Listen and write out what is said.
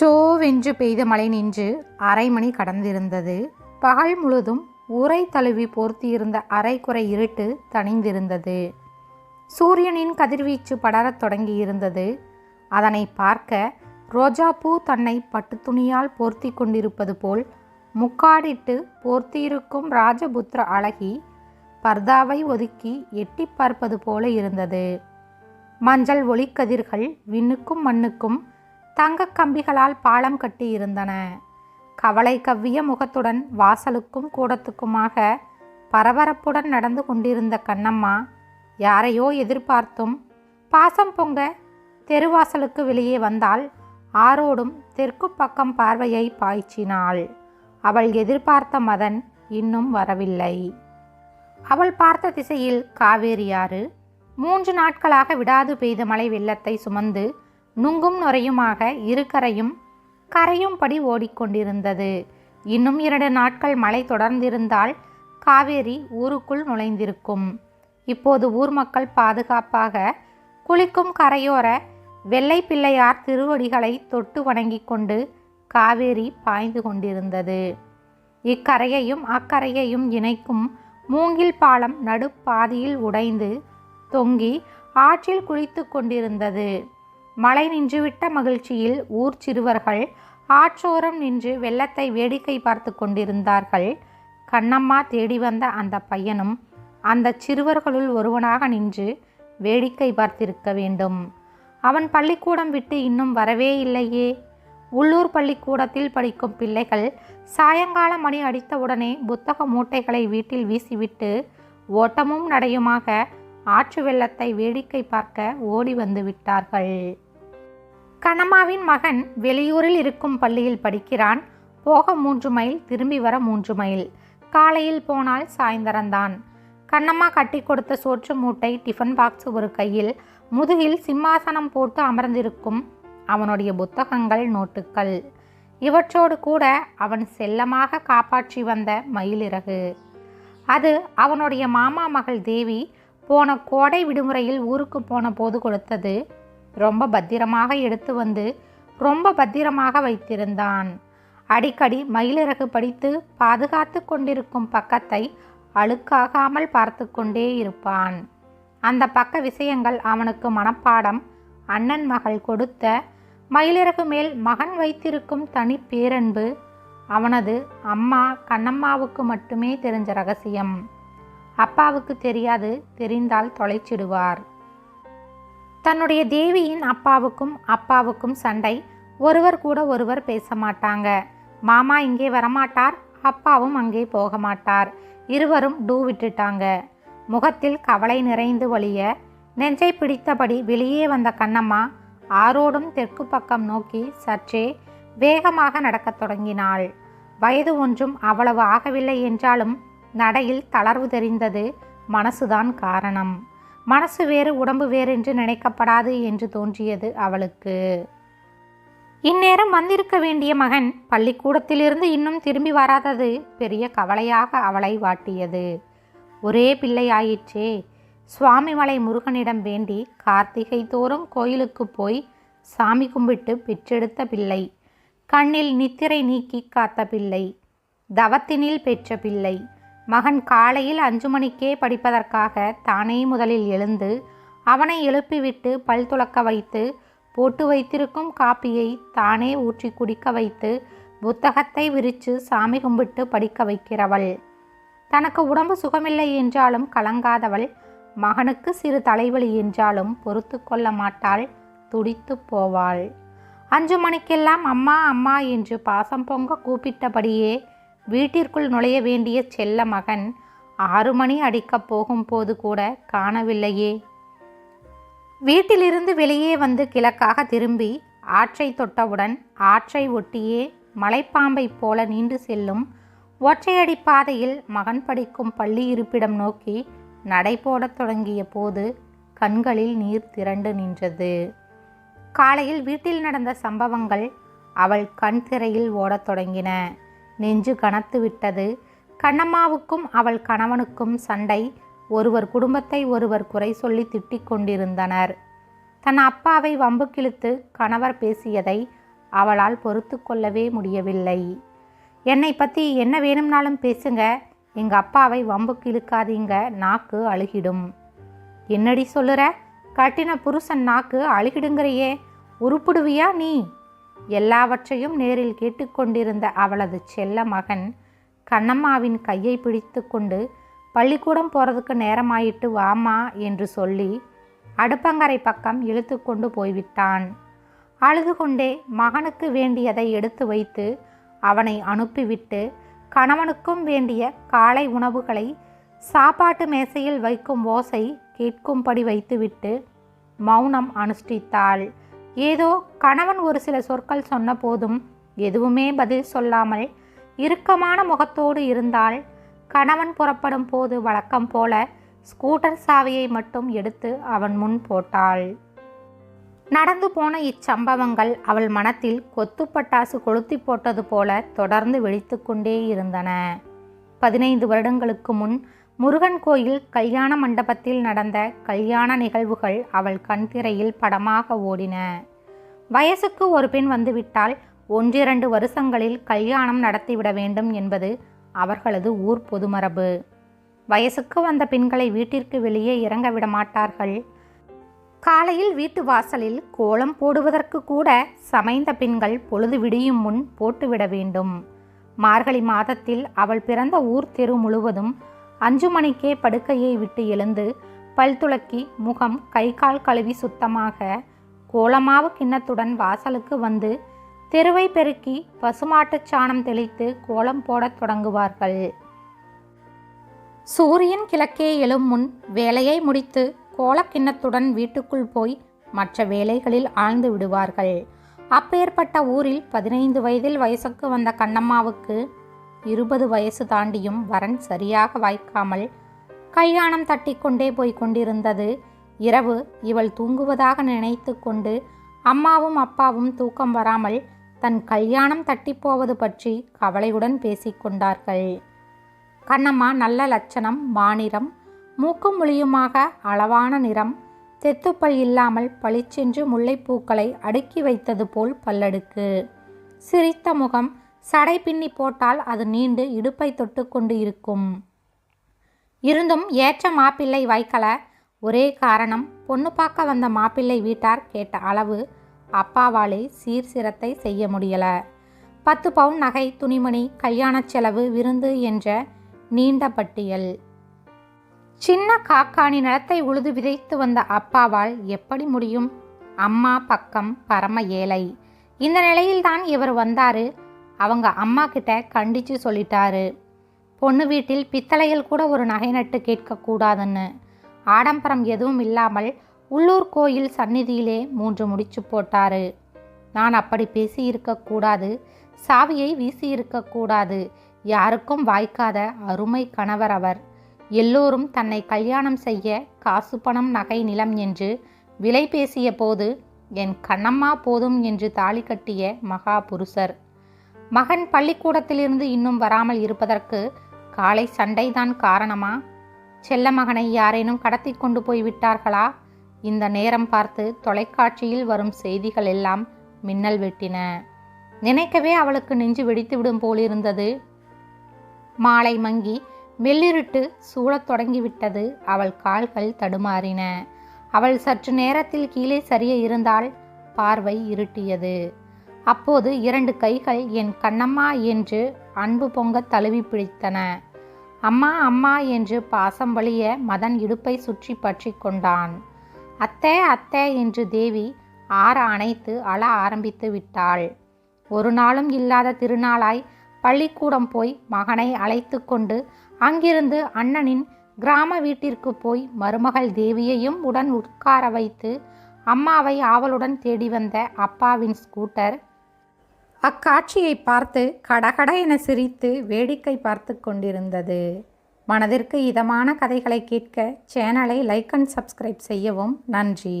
சோவென்று பெய்த மழை நின்று அரை மணி கடந்திருந்தது. பகல் முழுதும் உரை தழுவி போர்த்தியிருந்த அரைக்குறை இருட்டு தணிந்திருந்தது. சூரியனின் கதிர்வீச்சு படரத் தொடங்கியிருந்தது. அதனை பார்க்க ரோஜாப்பூ தன்னை பட்டு துணியால் போர்த்தி கொண்டிருப்பது போல் முக்காடிட்டு போர்த்தியிருக்கும் ராஜபுத்திர அழகி பர்தாவை ஒதுக்கி எட்டிப் பார்ப்பது போல இருந்தது. மஞ்சள் ஒளிக்கதிர்கள் விண்ணுக்கும் மண்ணுக்கும் தங்கக் கம்பிகளால் பாலம் கட்டியிருந்தன. கவலை கவ்விய முகத்துடன் வாசலுக்கும் கூடத்துக்குமாக பரபரப்புடன் நடந்து கொண்டிருந்த கண்ணம்மா யாரையோ எதிர்பார்த்தும் பாசம் பொங்க தெருவாசலுக்கு வெளியே வந்தால் ஆரோடும் தெற்கு பக்கம் பார்வையை பாய்ச்சினாள். அவள் எதிர்பார்த்த மதன் இன்னும் வரவில்லை. அவள் பார்த்த திசையில் காவேரியாறு. மூன்று நாட்களாக விடாது பெய்த மழை வெள்ளத்தை சுமந்து நுங்கும் நுரையுமாக இருக்கரையும் கரையும்படி ஓடிக்கொண்டிருந்தது. இன்னும் இரண்டு நாட்கள் மழை தொடர்ந்திருந்தால் காவேரி ஊருக்குள் நுழைந்திருக்கும். இப்போது ஊர் மக்கள் பாதுகாப்பாக குளிக்கும் கரையோர வெள்ளை பிள்ளையார் திருவடிகளை தொட்டு வணங்கிக் கொண்டு காவேரி பாய்ந்து கொண்டிருந்தது. இக்கரையையும் அக்கரையையும் இணைக்கும் மூங்கில் பாலம் நடுப்பாதியில் உடைந்து தொங்கி ஆற்றில் குளித்து கொண்டிருந்தது. மழை நின்றுவிட்ட மகிழ்ச்சியில் ஊர் சிறுவர்கள் ஆற்றோரம் நின்று வெள்ளத்தை வேடிக்கை பார்த்து கொண்டிருந்தார்கள். கண்ணம்மா தேடி வந்த அந்த பையனும் அந்த சிறுவர்களுள் ஒருவனாக நின்று வேடிக்கை பார்த்திருக்க வேண்டும். அவன் பள்ளிக்கூடம் விட்டு இன்னும் வரவே இல்லையே. உள்ளூர் பள்ளிக்கூடத்தில் படிக்கும் பிள்ளைகள் சாயங்கால மணி அடித்தவுடனே புத்தக மூட்டைகளை வீட்டில் வீசிவிட்டு ஓட்டமும் நடையுமாக ஆற்று வெள்ளத்தை வேடிக்கை பார்க்க ஓடி வந்து விட்டார்கள். கண்ணம்மாவின் மகன் வெளியூரில் இருக்கும் பள்ளியில் படிக்கிறான். போக மூன்று மைல் திரும்பி வர மூன்று மைல். காலையில் போனால் சாயந்தரம்தான். கண்ணம்மா கட்டி கொடுத்த சோற்று மூட்டை டிஃபன் பாக்ஸ் ஒரு கையில் முதுகில் சிம்மாசனம் போட்டு அமர்ந்திருக்கும் அவனுடைய புத்தகங்கள் நோட்டுக்கள். இவற்றோடு கூட அவன் செல்லமாக காப்பாற்றி வந்த மயிலிறகு அது அவனுடைய மாமா மகள் தேவி போன கோடை விடுமுறையில் ஊருக்கு போன போது கொடுத்தது. ரொம்ப பத்திரமாக எடுத்து வந்து ரொம்ப பத்திரமாக வைத்திருந்தான். அடிக்கடி மயிலிறகு படித்து பாதுகாத்து கொண்டிருக்கும் பக்கத்தை அழுக்காகாமல் பார்த்து கொண்டே இருப்பான். அந்த பக்க விஷயங்கள் அவனுக்கு மனப்பாடம் அண்ணன் மகள் கொடுத்த மயிலிறகு மேல் மகன் வைத்திருக்கும் தனி பேரன்பு அவனது அம்மா கண்ணம்மாவுக்கு மட்டுமே தெரிஞ்ச ரகசியம். அப்பாவுக்கு தெரியாது தெரிந்தால் தொலைச்சிடுவார். தன்னுடைய தேவியின் அப்பாவுக்கும் அப்பாவுக்கும் சண்டை. ஒருவர் கூட ஒருவர் பேச மாட்டாங்க மாமா இங்கே வரமாட்டார் அப்பாவும் அங்கே போக மாட்டார் இருவரும் டூ விட்டுட்டாங்க. முகத்தில் கவலை நிறைந்து வழிய நெஞ்சை பிடித்தபடி வெளியே வந்த கண்ணம்மா ஆரோடும் தெற்கு பக்கம் நோக்கி சற்றே வேகமாக நடக்கத் தொடங்கினாள். வயது ஒன்றும் அவ்வளவு ஆகவில்லை என்றாலும் நடையில் தளர்வு தெரிந்தது மனசுதான் காரணம். மனசு வேறு உடம்பு வேறு என்று நினைக்கப்படாது என்று தோன்றியது அவளுக்கு. இந்நேரம் வந்திருக்க வேண்டிய மகன் பள்ளிக்கூடத்திலிருந்து இன்னும் திரும்பி வராதது பெரிய கவலையாக அவளை வாட்டியது. ஒரே பிள்ளையாயிற்றே சுவாமிமலை முருகனிடம் வேண்டி கார்த்திகை தோறும் கோயிலுக்கு போய் சாமி கும்பிட்டு பெற்றெடுத்த பிள்ளை. கண்ணில் நித்திரை நீக்கி காத்த பிள்ளை. தவத்தினில் பெற்ற பிள்ளை. மகன் காலையில் அஞ்சு மணிக்கே படிப்பதற்காக தானே முதலில் எழுந்து அவனை எழுப்பிவிட்டு பல் துளக்க வைத்து போட்டு வைத்திருக்கும் காப்பியை தானே ஊற்றி குடிக்க வைத்து புத்தகத்தை விரித்து சாமி கும்பிட்டு படிக்க வைக்கிறவள். தனக்கு உடம்பு சுகமில்லை என்றாலும் கலங்காதவள் மகனுக்கு சிறு தலைவலி என்றாலும் பொறுத்து கொள்ள மாட்டாள் துடித்து போவாள். அஞ்சு மணிக்கெல்லாம் அம்மா அம்மா என்று பாசம் பொங்க கூப்பிட்டபடியே வீட்டிற்குள் நுழைய வேண்டிய செல்ல மகன் ஆறு மணி அடிக்கப் போகும்போது கூட காணவில்லையே. வீட்டிலிருந்து வெளியே வந்து கிழக்காக திரும்பி ஆற்றை தொட்டவுடன் ஆற்றை ஒட்டியே மலைப்பாம்பைப் போல நீண்டு செல்லும் ஒற்றையடி பாதையில் மகன் படிக்கும் பள்ளி இருப்பிடம் நோக்கி நடைபோடத் தொடங்கிய போது கண்களில் நீர் திரண்டு நின்றது. காலையில் வீட்டில் நடந்த சம்பவங்கள் அவள் கண் திரையில் ஓடத் தொடங்கின. நெஞ்சு கனத்து விட்டது. கண்ணம்மாவுக்கும் அவள் கணவனுக்கும் சண்டை. ஒருவர் குடும்பத்தை ஒருவர் குறை சொல்லி திட்டிக் கொண்டிருந்தனர். தன் அப்பாவை வம்புக்கிழுத்து கணவர் பேசியதை அவளால் பொறுத்து கொள்ளவே முடியவில்லை. என்னை பற்றி என்ன வேணும்னாலும் பேசுங்க. எங்கள் அப்பாவை வம்புக்கு இழுக்காதீங்க நாக்கு அழுகிடும். என்னடி சொல்லுற? கட்டின புருஷன் நாக்கு அழுகிடுங்கிறையே. உருப்பிடுவியா நீ? எல்லாவற்றையும் நேரில் கேட்டுக்கொண்டிருந்த அவளது செல்ல மகன் கண்ணம்மாவின் கையை பிடித்து கொண்டு பள்ளிக்கூடம் போகிறதுக்கு நேரமாயிட்டு வாமா என்று சொல்லி அடுப்பங்கரை பக்கம் இழுத்து கொண்டு போய்விட்டான். அழுது கொண்டே மகனுக்கு வேண்டியதை எடுத்து வைத்து அவனை அனுப்பிவிட்டு கணவனுக்கும் வேண்டிய காலை உணவுகளை சாப்பாட்டு மேசையில் வைக்கும் ஓசை கேட்கும்படி வைத்துவிட்டு மௌனம் அனுஷ்டித்தாள். ஏதோ கணவன் ஒரு சில சொற்கள் சொன்ன போதும் எதுவுமே பதில் சொல்லாமல் இறுக்கமான முகத்தோடு இருந்தால் கணவன் புறப்படும் போது வழக்கம் போல ஸ்கூட்டர் சாவியை மட்டும் எடுத்து அவன் முன் போட்டாள். நடந்து போன இச்சம்பவங்கள் அவள் மனத்தில் கொத்துப்பட்டாசு கொளுத்தி போட்டது போல தொடர்ந்து வெடித்து கொண்டே இருந்தன. பதினைந்து வருடங்களுக்கு முன் முருகன் கோயில் கல்யாண மண்டபத்தில் நடந்த கல்யாண நிகழ்வுகள் அவள் கண்திரையில் படமாக ஓடின. வயசுக்கு ஒரு பெண் வந்துவிட்டால் ஒன்றிரண்டு வருஷங்களில் கல்யாணம் நடத்திவிட வேண்டும் என்பது அவர்களது ஊர் பொதுமரபு. வயசுக்கு வந்த பெண்களை வீட்டிற்கு வெளியே இறங்க விட மாட்டார்கள். காலையில் வீட்டு வாசலில் கோலம் போடுவதற்கு கூட சமைந்த பெண்கள் பொழுது விடியும் முன் போட்டுவிட வேண்டும். மார்கழி மாதத்தில் அவள் பிறந்த ஊர் தெரு முழுவதும் அஞ்சு மணிக்கே படுக்கையை விட்டு எழுந்து பல் துளக்கி முகம் கை கால் கழுவி சுத்தமாக கோலமாவு கிண்ணத்துடன் வாசலுக்கு வந்து தெருவை பெருக்கி பசுமாட்டுச் சாணம் தெளித்து கோலம் போடத் தொடங்குவார்கள். சூரியன் கிழக்கே எழும் முன் வேலையை முடித்து கோலக்கிண்ணத்துடன் வீட்டுக்குள் போய் மற்ற வேலைகளில் ஆழ்ந்து விடுவார்கள். அப்பேற்பட்ட ஊரில் பதினைந்து வயதில் வயசுக்கு வந்த கண்ணம்மாவுக்கு இருபது வயசு தாண்டியும் வரன் சரியாக வாய்க்காமல் கல்யாணம் தட்டி கொண்டே போய் கொண்டிருந்தது. இரவு இவள் தூங்குவதாக நினைத்து கொண்டு அம்மாவும் அப்பாவும் தூக்கம் வராமல் தன் கல்யாணம் தட்டிப்போவது பற்றி கவலையுடன் பேசிக்கொண்டார்கள் கண்ணம்மா நல்ல லட்சணம் மாநிறம் மூக்கும் மொழியுமாக அளவான நிறம் தெத்துப்பல் இல்லாமல் பளிச்சென்று முல்லைப்பூக்களை அடுக்கி வைத்தது போல் பல்லடுக்கு. சிரித்த முகம் சடை பின்னி போட்டால் அது நீண்டு இடுப்பை தொட்டு கொண்டு இருக்கும். இருந்தும் ஏற்ற மாப்பிள்ளை வைக்கல. ஒரே காரணம் பொண்ணு பார்க்க வந்த மாப்பிள்ளை வீட்டார் கேட்ட அளவு அப்பாவாலே சீர் சிரத்தை செய்ய முடியல. பத்து பவுன் நகை துணிமணி கல்யாணச் செலவு விருந்து என்ற நீண்ட பட்டியல். சின்ன காக்காணி நிலத்தை உழுது விதைத்து வந்த அப்பாவால் எப்படி முடியும்? அம்மா பக்கம் பரம ஏழை. இந்த நிலையில்தான் இவர் வந்தாரு. அவங்க அம்மா கிட்ட கண்டிச்சு சொல்லிட்டாரு. பொண்ணு வீட்டில் பித்தளையில் கூட ஒரு நகை நட்டு கேட்கக்கூடாதுன்னு. ஆடம்பரம் எதுவும் இல்லாமல் உள்ளூர் கோயில் சந்நிதியிலே மூன்று முடிச்சு போட்டாரு. நான் அப்படி பேசி இருக்கக்கூடாது சாவியை வீசி இருக்கக்கூடாது. யாருக்கும் வாய்க்காத அருமை கணவர் அவர். எல்லோரும் தன்னை கல்யாணம் செய்ய காசு பணம் நகை நிலம் என்று விலை பேசிய போது என் கண்ணம்மா போதும் என்று தாலி கட்டிய மகா புருஷர். மகன் பள்ளிக்கூடத்திலிருந்து இன்னும் வராமல் இருப்பதற்கு காலை சண்டைதான் காரணமா? செல்ல மகனை யாரேனும் கடத்தி கொண்டு போய் விட்டார்களா? இந்த நேரம் பார்த்து தொலைக்காட்சியில் வரும் செய்திகள் எல்லாம் மின்னல் வெட்டின. நினைக்கவே அவளுக்கு நெஞ்சு வெடித்து விடும் போலிருந்தது. மாலை மங்கி மெல்லிருட்டு சூழத் தொடங்கிவிட்டது. அவள் கால்கள் தடுமாறின. அவள் சற்று நேரத்தில் கீழே சரிய இருந்தால் பார்வை இருட்டியது. அப்போது இரண்டு கைகள் என் கண்ணம்மா என்று அன்பு பொங்க தழுவி பிடித்தன. அம்மா அம்மா என்று பாசம் வழிய மதன் இடுப்பை சுற்றி பற்றி கொண்டான். அத்தே அத்தே என்று தேவி ஆற அணைத்து அழ ஆரம்பித்து விட்டாள். ஒரு நாளும் இல்லாத திருநாளாய் பள்ளிக்கூடம் போய் மகனை அழைத்து கொண்டு அங்கிருந்து அண்ணனின் கிராம வீட்டிற்கு போய் மருமகள் தேவியையும் உடன் உட்கார வைத்து அம்மாவை ஆவலுடன் தேடி வந்த அப்பாவின் ஸ்கூட்டர் அக்காட்சியை பார்த்து கடகட என சிரித்து வேடிக்கை பார்த்து கொண்டிருந்தது. மனதிற்கு இதமான கதைகளை கேட்க சேனலை லைக் அண்ட் சப்ஸ்கிரைப் செய்யவும் நன்றி.